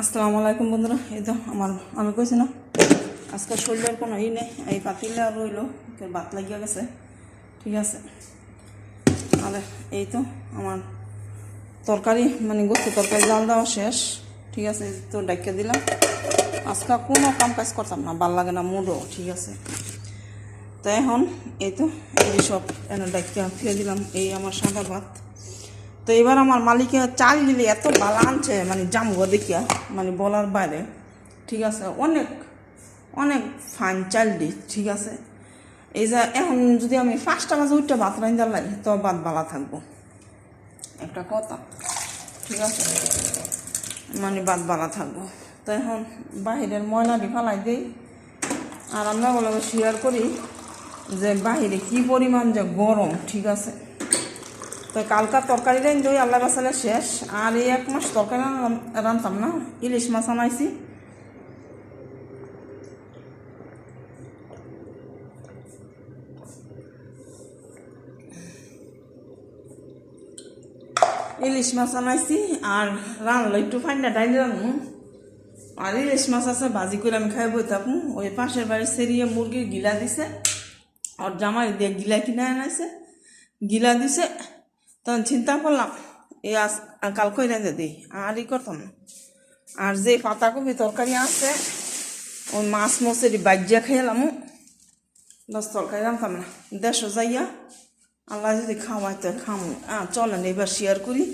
আসসালামু আলাইকুম বন্ধুরা, এই তো আমার, আমি কইছি না, আজকে শরীরের কোনো ই নেই, এই পাতিলে রইল বাত লাগিয়া গেছে, ঠিক আছে। আর এই তো আমার তরকারি মানে গোস্ত তরকারি, জাল দেওয়া শেষ, ঠিক আছে তো ডাইকে দিলাম। আজকে কোনো কাম কাজ করতাম না, ভালো লাগে না, মুডও, ঠিক আছে। তো এখন এই তো এই সব এনে ডাইকে ফিরে দিলাম, এই আমার সাদা ভাত। তো এবার আমার মালিকে চাল দিলে এত বালা আনছে মানে জামগো দেখিয়া মানে বলার বাইরে, ঠিক আছে, অনেক অনেক ফাইন চাল দি, ঠিক আছে। এই যে এখন যদি আমি পাঁচটা বাজে উঠতে ভাত রান্ধা লাগে, তো ভাত বালা থাকব। একটা কথা, ঠিক আছে মানে ভাত বালা থাকব। তো এখন বাহিরের ময়লাটি ফালাই দিই, আর আমরা বলে শেয়ার করি যে বাহিরে কি পরিমাণ যে গরম, ঠিক আছে। তো কালকার তরকারি দেন, দই, আল্লাহ বাসালে শেষ। আর এই এক মাস তরকারি রান- রানতাম না। ইলিশ মাছ আনাইছি। ইলিশ মাছ আনাইছি, আর রানলো, একটু ফাইনটা ডাইলে রাখব আর ইলিশ মাছ আছে, ভাজি করে আমি খাই বই থাকব। ওই পাশের বাড়ির সেরিয়ে মুরগির গিলা দিছে। আর জামাই দিয়ে গিলা কিনে আনাইছে। গিলা দিছে। তখন চিন্তা করলাম, এই আজ কাল কই রেঁধে দিই আর ই করতাম না। আর যে পাতাকপি তরকারি আছে, ওই মাছ মছেরি বাজ্যা খেলাম দশ তরকারি রাখতাম না দেশও যাইয়া আল্লাহ যদি খাওয়াইতে, খামো আ চলেন, এবার শেয়ার করি।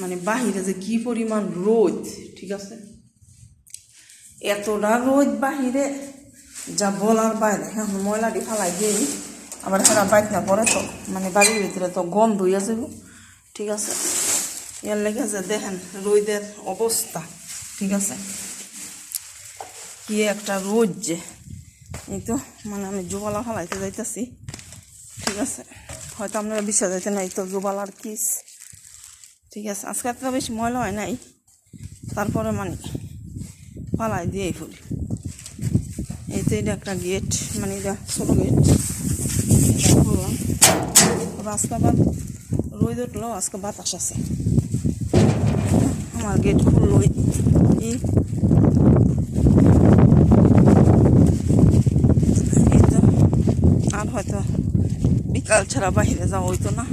মানে বাহিরে যে কি পরিমাণ রোদ, ঠিক আছে? এতটা রোদ বাহিরে, যা বলার বাইরে হ্যাঁ ময়লাটি ফালাই দিই আবার সারা বাইক না পরে তো মানে বাড়ির ভিতরে তো গন্ধ হইয়া যাব ঠিক আছে? ইয়ার লেগে যে দেখেন রোদের অবস্থা, ঠিক আছে? কি একটা রোদ যে। এই তো মানে আমি জোবালা ফালাইতে যাইতেছি, ঠিক আছে? হয়তো আপনারা বিশ্বাস যাইতে নাই তো জোবালার কিস, ঠিক আছে? আজকে এতটা বেশি ময়লা হয় নাই, তারপরে মানে পালাই দিয়ে ফুল। এই তো এটা একটা গেট মানে এটা ছোটো গেট আবার রোদ উঠল, আজকে বাতাস আছে। আমার গেট খুললো আর হয়তো বিকাল ছাড়া বাহিরে যাওয়া হইতো না।